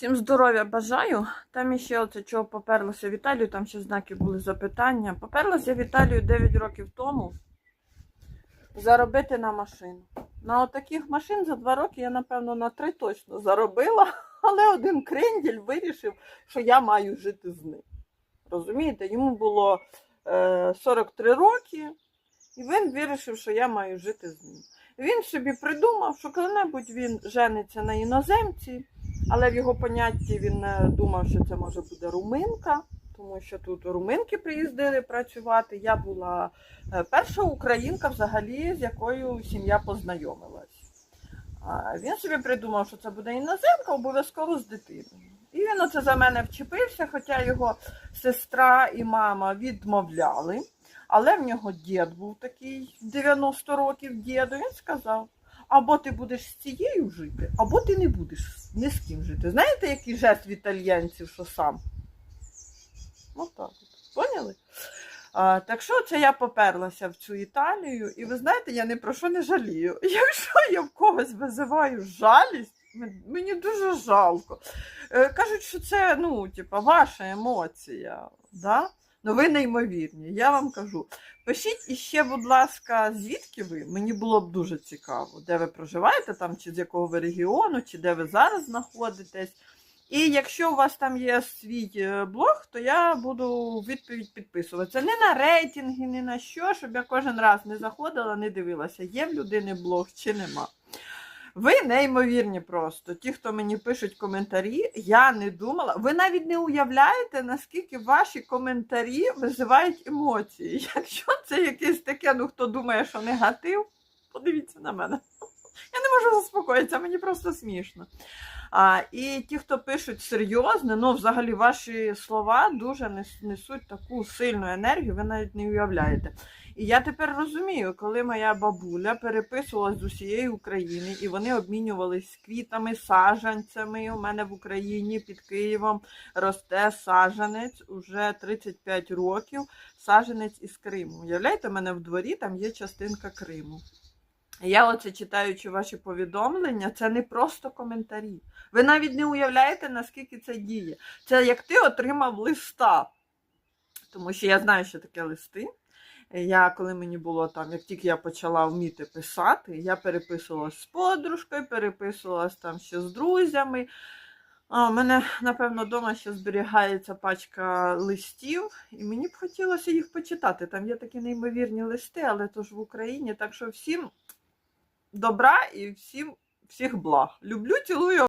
Всім здоров'я бажаю. Там іще оце чого поперлася в Італію, там ще знаки були запитання. Поперлася в Італію 9 років тому заробити на машину. На отаких машин за 2 роки я, напевно, на 3 точно заробила, але один кренділь вирішив, що я маю жити з ним. Розумієте, йому було е, 43 роки, і він вирішив, що я маю жити з ним. Він собі придумав, що коли-небудь він жениться на іноземці, але в його понятті він е, думав, що це може буде руминка, тому що тут руминки приїздили працювати. Я була е, перша українка, взагалі, з якою сім'я познайомилась. Він собі придумав, що це буде іноземка, обов'язково з дитиною. І він оце за мене вчепився, хоча його сестра і мама відмовляли. Але в нього дід був такий 90 років діду. Він сказав: або ти будеш з цією жити, або ти не будеш ні з ким жити. Знаєте, який жест в італіянців, що сам? Отак. от. Поняли? А, так що це я поперлася в цю Італію, і ви знаєте, я ні про що не жалію. Якщо я в когось визиваю жалість, мені дуже жалко. Е, Кажуть, що це ну, типа, ваша емоція. Да? Ну, ви неймовірні, я вам кажу. Пишіть іще, будь ласка, звідки ви? Мені було б дуже цікаво, де ви проживаєте, там, чи з якого ви регіону, чи де ви зараз знаходитесь. І якщо у вас там є свій е, блог, то я буду відповідь підписуватися. Не на рейтинги, ні на що, щоб я кожен раз не заходила, не дивилася, є в людини блог чи нема. Ви неймовірні просто. Ті, хто мені пишуть коментарі, я не думала. Ви навіть не уявляєте, наскільки ваші коментарі визивають емоції. Якщо це якесь таке, ну хто думає, що негатив, подивіться на мене. Я не можу заспокоїтися, мені просто смішно. А, і ті, хто пишуть серйозно, ну взагалі ваші слова дуже несуть таку сильну енергію, ви навіть не уявляєте. І я тепер розумію, коли моя бабуля переписувалась з усієї України, і вони обмінювались квітами, саджанцями. У мене в Україні під Києвом росте саджанець уже 35 років. Саджанець із Криму. Уявляєте, у мене в дворі там є частинка Криму. Я оце читаючи ваші повідомлення, це не просто коментарі. Ви навіть не уявляєте, наскільки це діє. Це як ти отримав листа. Тому що я знаю, що таке листи. Я, коли мені було там, як тільки я почала вміти писати, я переписувалась з подружкою, переписувалась там ще з друзями. А, у мене, напевно, вдома ще зберігається пачка листів, і мені б хотілося їх почитати. Там є такі неймовірні листи, але то ж в Україні. Так що всім добра і всім всіх благ. Люблю, цілую.